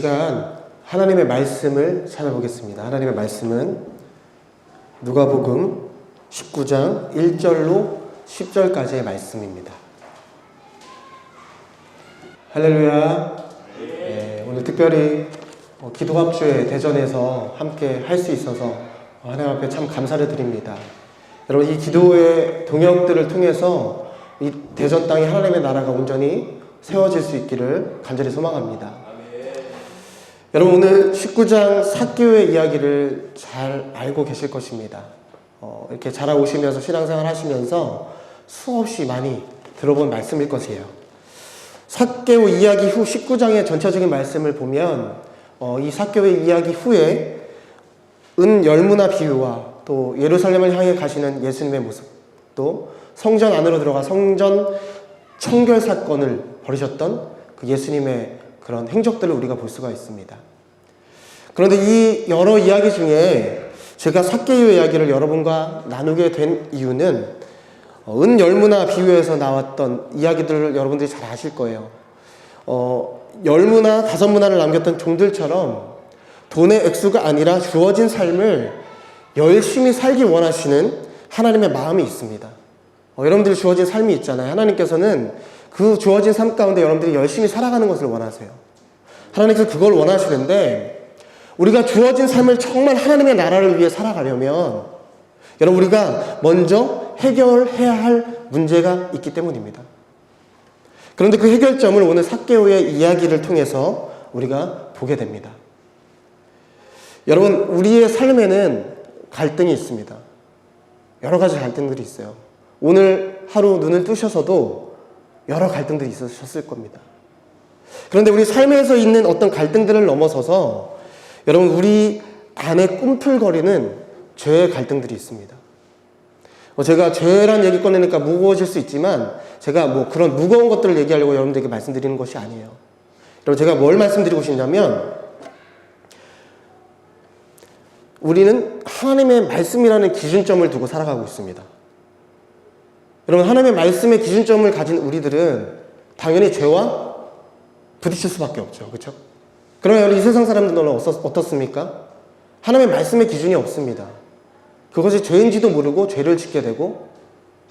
시간 하나님의 말씀을 찾아보겠습니다. 하나님의 말씀은 누가복음 19장 1절로 10절까지의 말씀입니다. 할렐루야. 네, 오늘 특별히 어, 기도합주에 대전에서 함께 할 수 있어서 하나님 앞에 참 감사를 드립니다. 여러분 이 기도의 동역들을 통해서 이 대전 땅에 하나님의 나라가 온전히 세워질 수 있기를 간절히 소망합니다. 여러분 오늘 19장 사교의 이야기를 잘 알고 계실 것입니다. 어, 이렇게 자라오시면서 신앙생활 하시면서 수없이 많이 들어본 말씀일 것이에요. 사개오 이야기 후 19장의 전체적인 말씀을 보면 어, 이 사개오의 이야기 후에 은 열무나 비유와 또 예루살렘을 향해 가시는 예수님의 모습 또 성전 안으로 들어가 성전 청결 사건을 벌이셨던 그 예수님의 그런 행적들을 우리가 볼 수가 있습니다. 그런데 이 여러 이야기 중에 제가 사개유 이야기를 여러분과 나누게 된 이유는 어, 은 열무나 비유에서 나왔던 이야기들을 여러분들이 잘 아실 거예요. 어, 열무나 다섯 문화를 남겼던 종들처럼 돈의 액수가 아니라 주어진 삶을 열심히 살기 원하시는 하나님의 마음이 있습니다. 어, 여러분들이 주어진 삶이 있잖아요. 하나님께서는 그 주어진 삶 가운데 여러분들이 열심히 살아가는 것을 원하세요. 하나님께서 그걸 원하시는데 우리가 주어진 삶을 정말 하나님의 나라를 위해 살아가려면 여러분 우리가 먼저 해결해야 할 문제가 있기 때문입니다. 그런데 그 해결점을 오늘 사개오의 이야기를 통해서 우리가 보게 됩니다. 여러분 우리의 삶에는 갈등이 있습니다. 여러 가지 갈등들이 있어요. 오늘 하루 눈을 뜨셔서도 여러 갈등들이 있으셨을 겁니다. 그런데 우리 삶에서 있는 어떤 갈등들을 넘어서서 여러분 우리 안에 꿈틀거리는 죄의 갈등들이 있습니다. 뭐 제가 죄란 얘기 꺼내니까 무거워질 수 있지만 제가 뭐 그런 무거운 것들을 얘기하려고 여러분들에게 말씀드리는 것이 아니에요. 여러분 제가 뭘 말씀드리고 싶냐면 우리는 하나님의 말씀이라는 기준점을 두고 살아가고 있습니다. 여러분 하나님의 말씀의 기준점을 가진 우리들은 당연히 죄와 부딪힐 수밖에 없죠. 그렇죠? 그러면 이 세상 사람들은 어떻습니까? 하나님의 말씀의 기준이 없습니다. 그것이 죄인지도 모르고 죄를 짓게 되고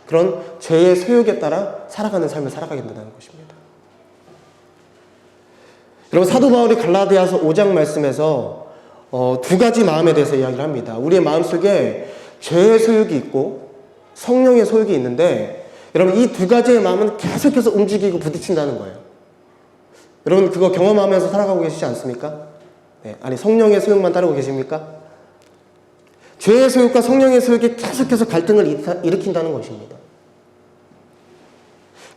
그런 죄의 소욕에 따라 살아가는 삶을 살아가게 된다는 것입니다. 여러분 사도 바울이 갈라디아서 5장 말씀에서 어, 두 가지 마음에 대해서 이야기를 합니다. 우리의 마음속에 죄의 소욕이 있고 성령의 소욕이 있는데 여러분 이 두 가지의 마음은 계속해서 움직이고 부딪힌다는 거예요. 여러분 그거 경험하면서 살아가고 계시지 않습니까? 네, 아니 성령의 소욕만 따르고 계십니까? 죄의 소욕과 성령의 소욕이 계속해서 갈등을 일으킨다는 것입니다.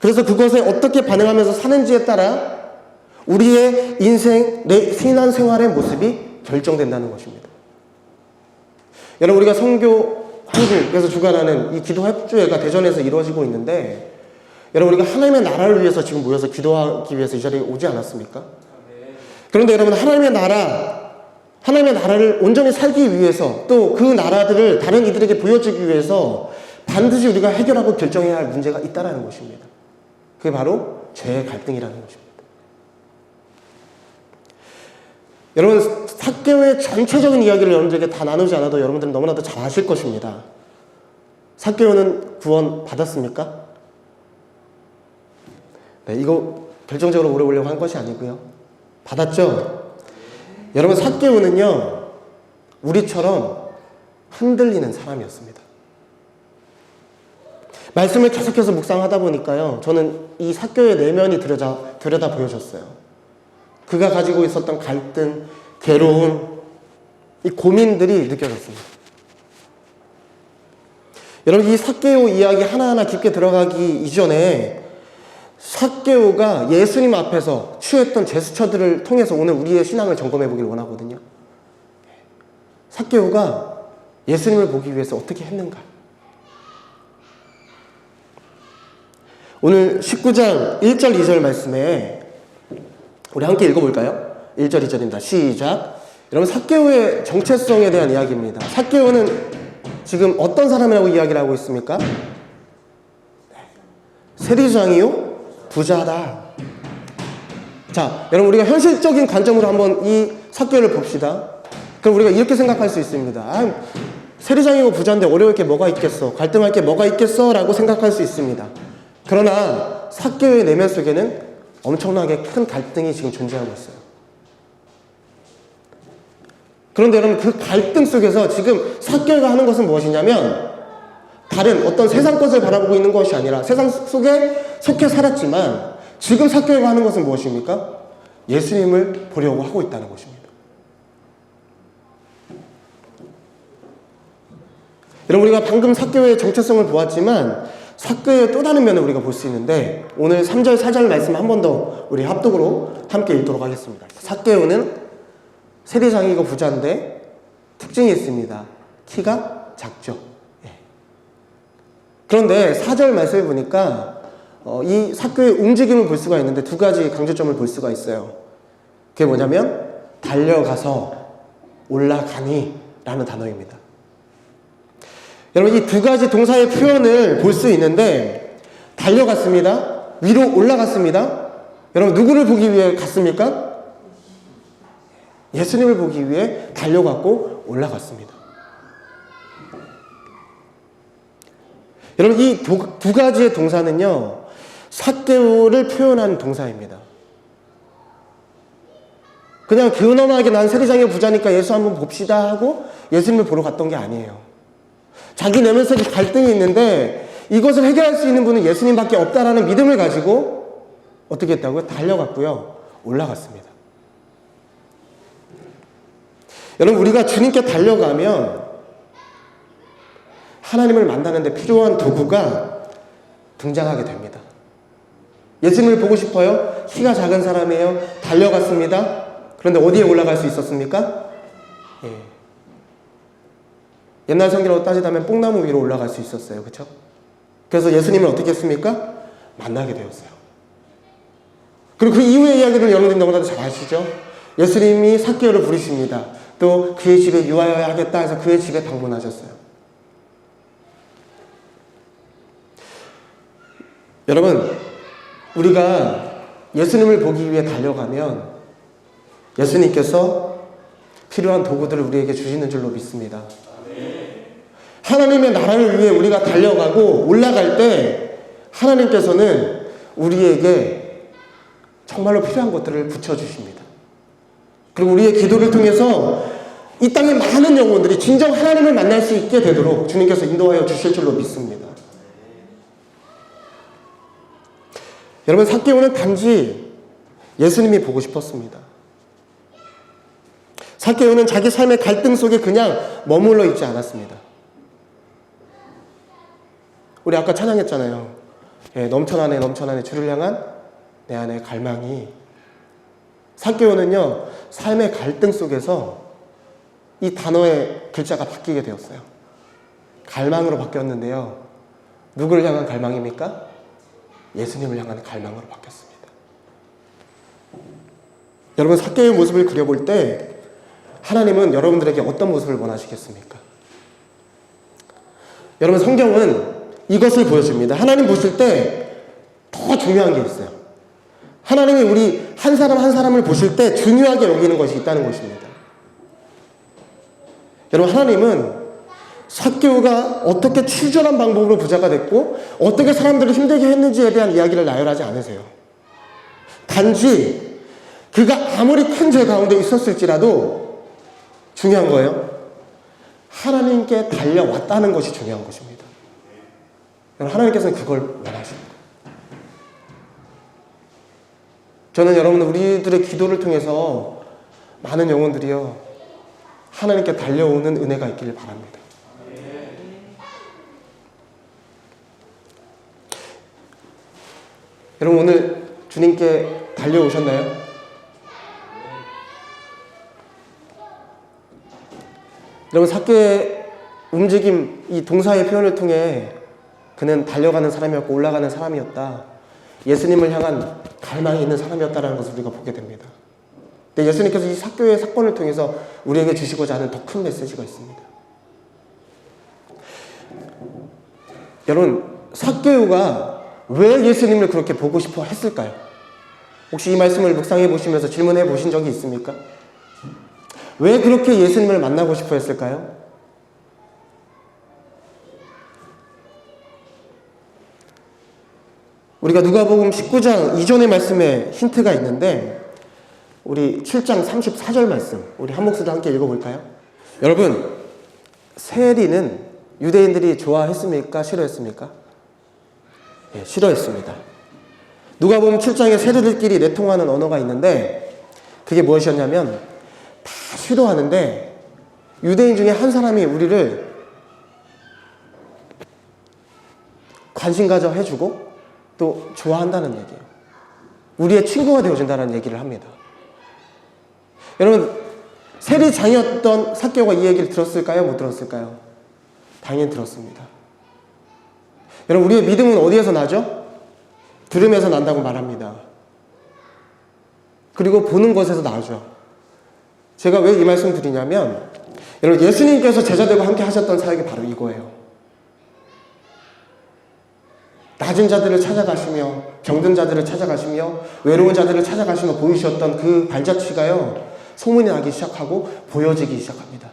그래서 그것에 어떻게 반응하면서 사는지에 따라 우리의 인생, 내 신앙 생활의 모습이 결정된다는 것입니다. 여러분 우리가 성교 한국에서 주관하는 이 기도 협주회가 대전에서 이루어지고 있는데 여러분 우리가 하나님의 나라를 위해서 지금 모여서 기도하기 위해서 이 자리에 오지 않았습니까? 그런데 여러분 하나님의 나라 하나님의 나라를 온전히 살기 위해서 또 그 나라들을 다른 이들에게 보여주기 위해서 반드시 우리가 해결하고 결정해야 할 문제가 있다라는 것입니다. 그게 바로 죄의 갈등이라는 것입니다. 여러분 사교의 전체적인 이야기를 여러분들에게 다 나누지 않아도 여러분들은 너무나도 잘 아실 것입니다. 사교는 구원 받았습니까? 네, 이거 결정적으로 물어보려고 한 것이 아니고요. 받았죠? 여러분 사개오는요 우리처럼 흔들리는 사람이었습니다. 말씀을 계속해서 묵상하다 보니까요 저는 이 사교의 내면이 들여다, 들여다 보여졌어요. 그가 가지고 있었던 갈등, 괴로움, 이 고민들이 느껴졌습니다. 여러분 이 사개오 이야기 하나하나 깊게 들어가기 이전에 사개오가 예수님 앞에서 취했던 제스처들을 통해서 오늘 우리의 신앙을 점검해 보길 원하거든요. 사개오가 예수님을 보기 위해서 어떻게 했는가? 오늘 19장 1절 2절 말씀에 우리 함께 읽어볼까요? 1절 2절입니다. 시작. 여러분 사개오의 정체성에 대한 이야기입니다. 사개오는 지금 어떤 사람이라고 이야기를 하고 있습니까? 세리장이요? 부자다. 자, 여러분 우리가 현실적인 관점으로 한번 이 사교를 봅시다. 그럼 우리가 이렇게 생각할 수 있습니다. 아, 세리장이고 부자인데 어려울 게 뭐가 있겠어? 갈등할 게 뭐가 있겠어? 라고 생각할 수 있습니다. 그러나 사교의 내면 속에는 엄청나게 큰 갈등이 지금 존재하고 있어요. 그런데 여러분 그 갈등 속에서 지금 사교가 하는 것은 무엇이냐면 다른 어떤 세상 것을 바라보고 있는 것이 아니라 세상 속에 속해 살았지만 지금 사교가 하는 것은 무엇입니까? 예수님을 보려고 하고 있다는 것입니다. 여러분 우리가 방금 사교의 정체성을 보았지만 사교의 또 다른 면을 우리가 볼 수 있는데 오늘 3절 4절 말씀 한 번 더 우리 합독으로 함께 읽도록 하겠습니다. 사교는 세리장이고 부자인데 특징이 있습니다. 키가 작죠. 예. 그런데 4절 말씀을 보니까 어, 이 사교의 움직임을 볼 수가 있는데 두 가지 강조점을 볼 수가 있어요. 그게 뭐냐면 달려가서 올라가니 라는 단어입니다. 여러분 이 두 가지 동사의 표현을 볼 수 있는데 달려갔습니다. 위로 올라갔습니다. 여러분 누구를 보기 위해 갔습니까? 예수님을 보기 위해 달려갔고 올라갔습니다. 여러분 이 두 가지의 동사는요 사개오를 표현한 동사입니다. 그냥 근엄하게 난 세리장의 부자니까 예수 한번 봅시다 하고 예수님을 보러 갔던 게 아니에요. 자기 내면 속에 갈등이 있는데 이것을 해결할 수 있는 분은 예수님밖에 없다라는 믿음을 가지고 어떻게 했다고요? 달려갔고요. 올라갔습니다. 여러분 우리가 주님께 달려가면 하나님을 만나는데 필요한 도구가 등장하게 됩니다. 예수님을 보고 싶어요? 키가 작은 사람이에요. 달려갔습니다. 그런데 어디에 올라갈 수 있었습니까? 예. 옛날 성경으로 따지자면 뽕나무 위로 올라갈 수 있었어요. 그렇죠? 그래서 예수님을 어떻게 했습니까? 만나게 되었어요. 그리고 그 이후의 이야기를 여러분들이 너무나도 잘 아시죠? 예수님이 사개오를 부르십니다. 또 그의 집에 유하여야 하겠다 해서 그의 집에 방문하셨어요. 여러분, 우리가 예수님을 보기 위해 달려가면 예수님께서 필요한 도구들을 우리에게 주시는 줄로 믿습니다. 하나님의 나라를 위해 우리가 달려가고 올라갈 때 하나님께서는 우리에게 정말로 필요한 것들을 붙여주십니다. 그리고 우리의 기도를 통해서 이 땅의 많은 영혼들이 진정 하나님을 만날 수 있게 되도록 주님께서 인도하여 주실 줄로 믿습니다. 여러분, 사개오는 단지 예수님이 보고 싶었습니다. 사개오는 자기 삶의 갈등 속에 그냥 머물러 있지 않았습니다. 우리 아까 찬양했잖아요. 예, 넘쳐나네, 넘쳐나네, 주를 향한 내 안의 갈망이. 사개오는요, 삶의 갈등 속에서 이 단어의 글자가 바뀌게 되었어요. 갈망으로 바뀌었는데요. 누구를 향한 갈망입니까? 예수님을 향한 갈망으로 바뀌었습니다. 여러분, 사개의 모습을 그려볼 때 하나님은 여러분들에게 어떤 모습을 원하시겠습니까? 여러분, 성경은 이것을 보여줍니다. 하나님 보실 때 더 중요한 게 있어요. 하나님이 우리 한 사람 한 사람을 보실 때 중요하게 여기는 것이 있다는 것입니다. 여러분, 하나님은 사개오가 어떻게 추절한 방법으로 부자가 됐고 어떻게 사람들을 힘들게 했는지에 대한 이야기를 나열하지 않으세요. 단지 그가 아무리 큰 죄 가운데 있었을지라도 중요한 거예요. 하나님께 달려왔다는 것이 중요한 것입니다. 하나님께서는 그걸 원하십니다. 저는 여러분 우리들의 기도를 통해서 많은 영혼들이요 하나님께 달려오는 은혜가 있기를 바랍니다. 여러분 오늘 주님께 달려오셨나요? 여러분 사교의 움직임 이 동사의 표현을 통해 그는 달려가는 사람이었고 올라가는 사람이었다. 예수님을 향한 갈망이 있는 사람이었다는 것을 우리가 보게 됩니다. 근데 예수님께서 이 사교의 사건을 통해서 우리에게 주시고자 하는 더 큰 메시지가 있습니다. 여러분 사교가 왜 예수님을 그렇게 보고 싶어 했을까요? 혹시 이 말씀을 묵상해 보시면서 질문해 보신 적이 있습니까? 왜 그렇게 예수님을 만나고 싶어 했을까요? 우리가 누가복음 19장 이전의 말씀에 힌트가 있는데 우리 7장 34절 말씀 우리 한 목소리 함께 읽어볼까요? 여러분 세리는 유대인들이 좋아했습니까? 싫어했습니까? 예, 싫어했습니다. 누가복음 7장에 세리들끼리 내통하는 언어가 있는데 그게 무엇이었냐면 다 싫어하는데 유대인 중에 한 사람이 우리를 관심 가져 해주고 또 좋아한다는 얘기예요. 우리의 친구가 되어준다는 얘기를 합니다. 여러분 세리장이었던 사개오가 이 얘기를 들었을까요? 못 들었을까요? 당연히 들었습니다. 여러분 우리의 믿음은 어디에서 나죠? 들음에서 난다고 말합니다. 그리고 보는 것에서 나죠. 제가 왜 이 말씀 드리냐면 여러분 예수님께서 제자들과 함께 하셨던 사역이 바로 이거예요. 낮은 자들을 찾아가시며 병든 자들을 찾아가시며 외로운 자들을 찾아가시며 보이셨던 그 발자취가요 소문이 나기 시작하고 보여지기 시작합니다.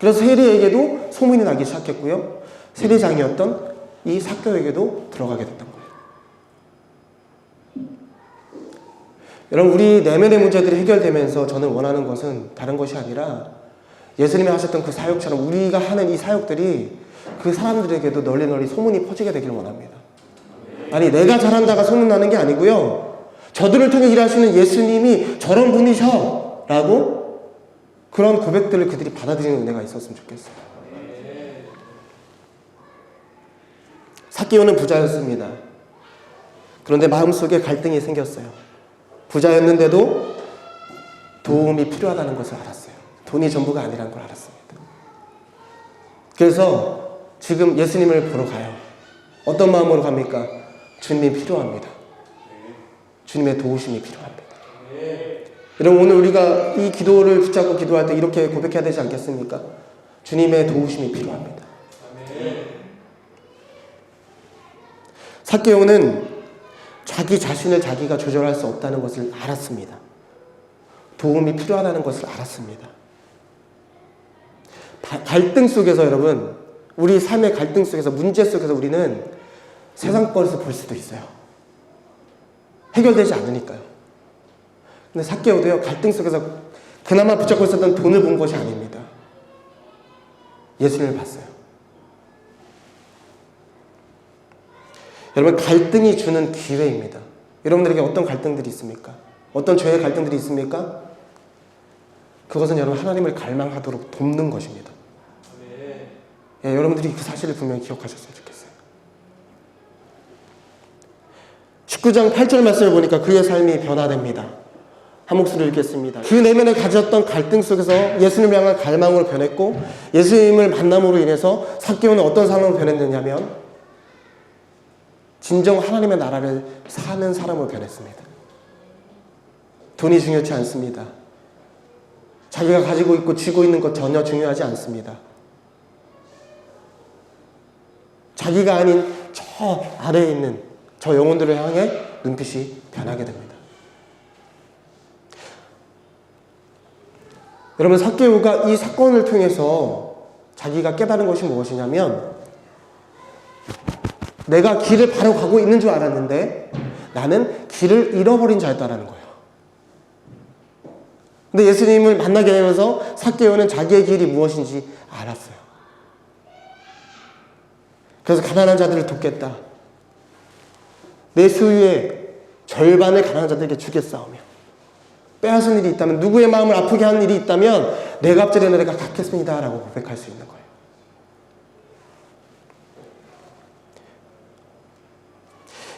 그래서 세리에게도 소문이 나기 시작했고요 세리장이었던 이 사교에게도 들어가게 됐던 거예요. 여러분 우리 내면의 문제들이 해결되면서 저는 원하는 것은 다른 것이 아니라 예수님이 하셨던 그 사역처럼 우리가 하는 이 사역들이 그 사람들에게도 널리 널리 소문이 퍼지게 되기를 원합니다. 아니 내가 잘한다가 소문나는 게 아니고요. 저들을 통해 일하시는 예수님이 저런 분이셔 라고 그런 고백들을 그들이 받아들이는 은혜가 있었으면 좋겠어요. 사기오는 부자였습니다. 그런데 마음속에 갈등이 생겼어요. 부자였는데도 도움이 필요하다는 것을 알았어요. 돈이 전부가 아니라는 걸 알았습니다. 그래서 지금 예수님을 보러 가요. 어떤 마음으로 갑니까? 주님이 필요합니다. 주님의 도우심이 필요합니다. 여러분 오늘 우리가 이 기도를 붙잡고 기도할 때 이렇게 고백해야 되지 않겠습니까? 주님의 도우심이 필요합니다. 사케오는 자기 자신을 자기가 조절할 수 없다는 것을 알았습니다. 도움이 필요하다는 것을 알았습니다. 바- 갈등 속에서 여러분, 우리 삶의 갈등 속에서 문제 속에서 우리는 세상 것을 볼 수도 있어요. 해결되지 않으니까요. 근데 사케오도요 갈등 속에서 그나마 붙잡고 있었던 돈을 본 것이 아닙니다. 예수님을 봤어요. 여러분 갈등이 주는 기회입니다. 여러분들에게 어떤 갈등들이 있습니까? 어떤 죄의 갈등들이 있습니까? 그것은 여러분 하나님을 갈망하도록 돕는 것입니다. 예, 여러분들이 그 사실을 분명히 기억하셨으면 좋겠어요. 19장 8절 말씀을 보니까 그의 삶이 변화됩니다. 한 목소리 읽겠습니다. 그 내면에 가졌던 갈등 속에서 예수님을 향한 갈망으로 변했고 예수님을 만남으로 인해서 사개오는 어떤 사람으로 변했느냐면 진정 하나님의 나라를 사는 사람으로 변했습니다. 돈이 중요치 않습니다. 자기가 가지고 있고 쥐고 있는 것 전혀 중요하지 않습니다. 자기가 아닌 저 아래에 있는 저 영혼들을 향해 눈빛이 변하게 됩니다. 여러분 사케오가 이 사건을 통해서 자기가 깨달은 것이 무엇이냐면 내가 길을 바로 가고 있는 줄 알았는데 나는 길을 잃어버린 자였다라는 거예요. 근데 예수님을 만나게 되면서 사케오는 자기의 길이 무엇인지 알았어요. 그래서 가난한 자들을 돕겠다. 내 소유의 절반을 가난한 자들에게 주겠사오며 빼앗은 일이 있다면 누구의 마음을 아프게 하는 일이 있다면 내 갑절에는 내가 갚겠습니다 라고 고백할 수 있는 거예요.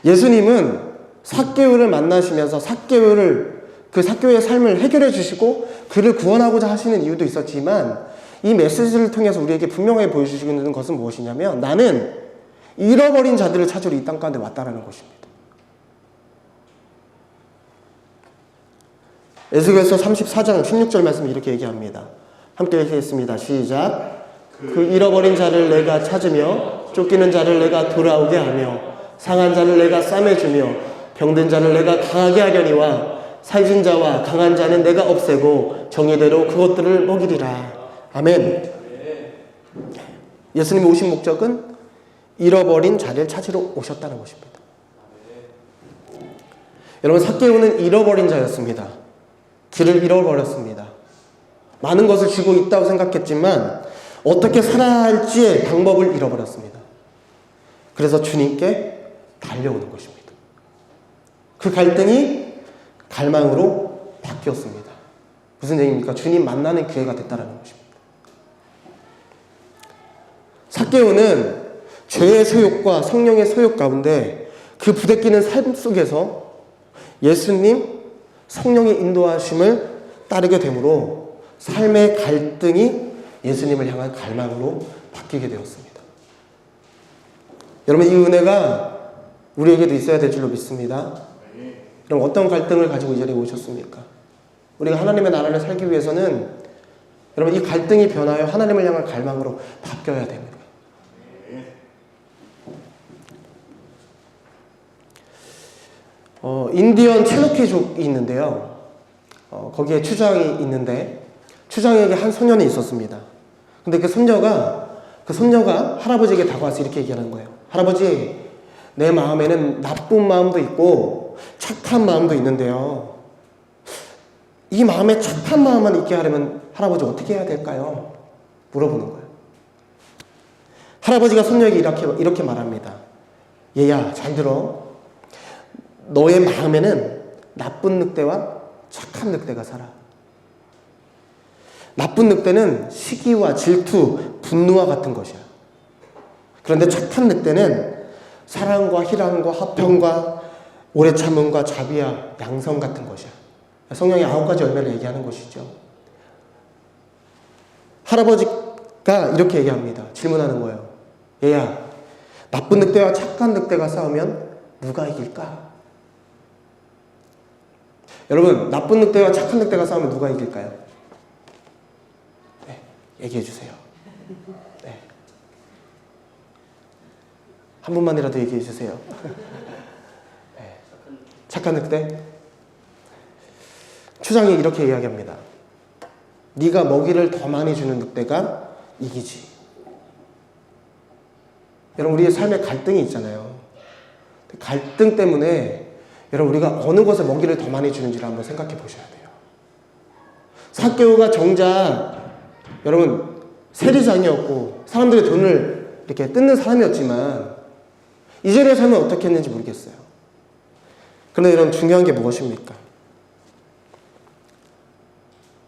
예수님은 사개오를 만나시면서 사개오를 그 사개오의 삶을 해결해 주시고 그를 구원하고자 하시는 이유도 있었지만 이 메시지를 통해서 우리에게 분명하게 보여주시는 것은 무엇이냐면 나는 잃어버린 자들을 찾으러 이 땅 가운데 왔다라는 것입니다. 에스겔서 34장 16절 말씀 이렇게 얘기합니다. 함께 읽겠습니다. 시작. 그 잃어버린 자를 내가 찾으며 쫓기는 자를 내가 돌아오게 하며 상한 자를 내가 싸매주며 병든 자를 내가 강하게 하려니와 살진 자와 강한 자는 내가 없애고 정의대로 그것들을 먹이리라. 아멘. 예수님이 오신 목적은 잃어버린 자를 찾으러 오셨다는 것입니다. 여러분 사개오는 잃어버린 자였습니다. 길을 잃어버렸습니다. 많은 것을 쥐고 있다고 생각했지만 어떻게 살아야 할지의 방법을 잃어버렸습니다. 그래서 주님께 달려오는 것입니다. 그 갈등이 갈망으로 바뀌었습니다. 무슨 얘기입니까? 주님 만나는 기회가 됐다는 것입니다. 사개오는 죄의 소욕과 성령의 소욕 가운데 그 부대끼는 삶 속에서 예수님 성령의 인도하심을 따르게 되므로 삶의 갈등이 예수님을 향한 갈망으로 바뀌게 되었습니다. 여러분 이 은혜가 우리에게도 있어야 될 줄로 믿습니다. 그럼 어떤 갈등을 가지고 이 자리에 오셨습니까? 우리가 하나님의 나라를 살기 위해서는 여러분 이 갈등이 변하여 하나님을 향한 갈망으로 바뀌어야 됩니다. 어, 인디언 체로키족이 있는데요. 어, 거기에 추장이 있는데 추장에게 한 소년이 있었습니다. 근데 그 손녀가 그 손녀가 할아버지에게 다가와서 이렇게 얘기하는 거예요. 할아버지, 내 마음에는 나쁜 마음도 있고 착한 마음도 있는데요. 이 마음에 착한 마음만 있게 하려면 할아버지 어떻게 해야 될까요? 물어보는 거예요. 할아버지가 손녀에게 이렇게, 이렇게 말합니다. 얘야, 잘 들어. 너의 마음에는 나쁜 늑대와 착한 늑대가 살아. 나쁜 늑대는 시기와 질투, 분노와 같은 것이야. 그런데 착한 늑대는 사랑과 희랑과 화평과 오래 참음과 자비와 양성 같은 것이야. 성령의 아홉 가지 열매를 얘기하는 것이죠. 할아버지가 이렇게 얘기합니다. 질문하는 거예요. 얘야, 나쁜 늑대와 착한 늑대가 싸우면 누가 이길까? 여러분, 나쁜 늑대와 착한 늑대가 싸우면 누가 이길까요? 네, 얘기해 주세요. 네. 한 분만이라도 얘기해 주세요. 네. 착한 늑대? 추장이 이렇게 이야기합니다. 네가 먹이를 더 많이 주는 늑대가 이기지. 여러분 우리의 삶에 갈등이 있잖아요. 갈등 때문에 여러분 우리가 어느 것에 먹이를 더 많이 주는지를 한번 생각해 보셔야 돼요. 사개오가 정작 여러분 세리장이었고 사람들의 돈을 이렇게 뜯는 사람이었지만 이 자리에 살면 어떻게 했는지 모르겠어요. 그런데 여러분 중요한 게 무엇입니까?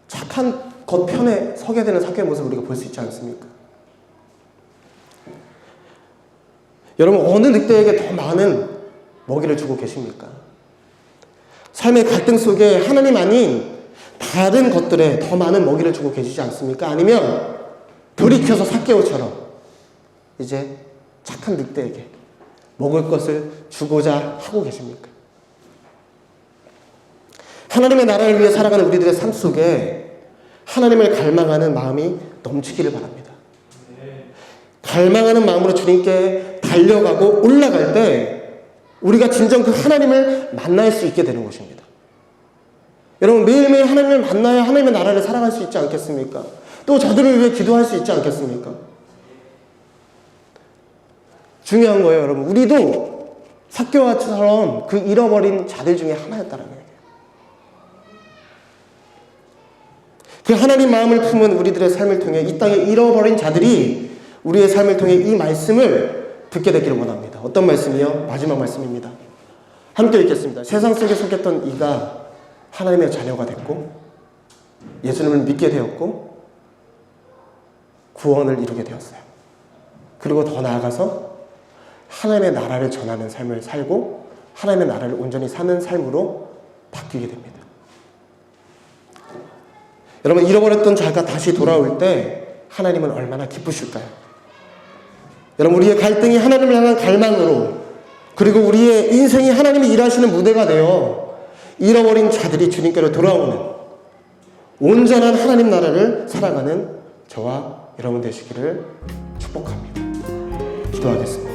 착한 겉편에 서게 되는 사개의 모습을 우리가 볼 수 있지 않습니까? 여러분 어느 늑대에게 더 많은 먹이를 주고 계십니까? 삶의 갈등 속에 하나님 아닌 다른 것들에 더 많은 먹이를 주고 계시지 않습니까? 아니면 돌이켜서 사개오처럼 이제 착한 늑대에게 먹을 것을 주고자 하고 계십니까? 하나님의 나라를 위해 살아가는 우리들의 삶 속에 하나님을 갈망하는 마음이 넘치기를 바랍니다. 갈망하는 마음으로 주님께 달려가고 올라갈 때 우리가 진정 그 하나님을 만날 수 있게 되는 것입니다. 여러분 매일매일 하나님을 만나야 하나님의 나라를 살아갈 수 있지 않겠습니까? 또 저들을 위해 기도할 수 있지 않겠습니까? 중요한 거예요, 여러분. 우리도 사교와처럼 그 잃어버린 자들 중에 하나였다는 거예요. 그 하나님 마음을 품은 우리들의 삶을 통해 이 땅에 잃어버린 자들이 우리의 삶을 통해 이 말씀을 듣게 되기를 원합니다. 어떤 말씀이요? 마지막 말씀입니다. 함께 읽겠습니다. 세상 속에 속했던 이가 하나님의 자녀가 됐고 예수님을 믿게 되었고 구원을 이루게 되었어요. 그리고 더 나아가서 하나님의 나라를 전하는 삶을 살고 하나님의 나라를 온전히 사는 삶으로 바뀌게 됩니다. 여러분 잃어버렸던 자가 다시 돌아올 때 하나님은 얼마나 기쁘실까요? 여러분 우리의 갈등이 하나님을 향한 갈망으로 그리고 우리의 인생이 하나님이 일하시는 무대가 되어 잃어버린 자들이 주님께로 돌아오는 온전한 하나님 나라를 살아가는 저와 여러분 되시기를 축복합니다. 기도하겠습니다.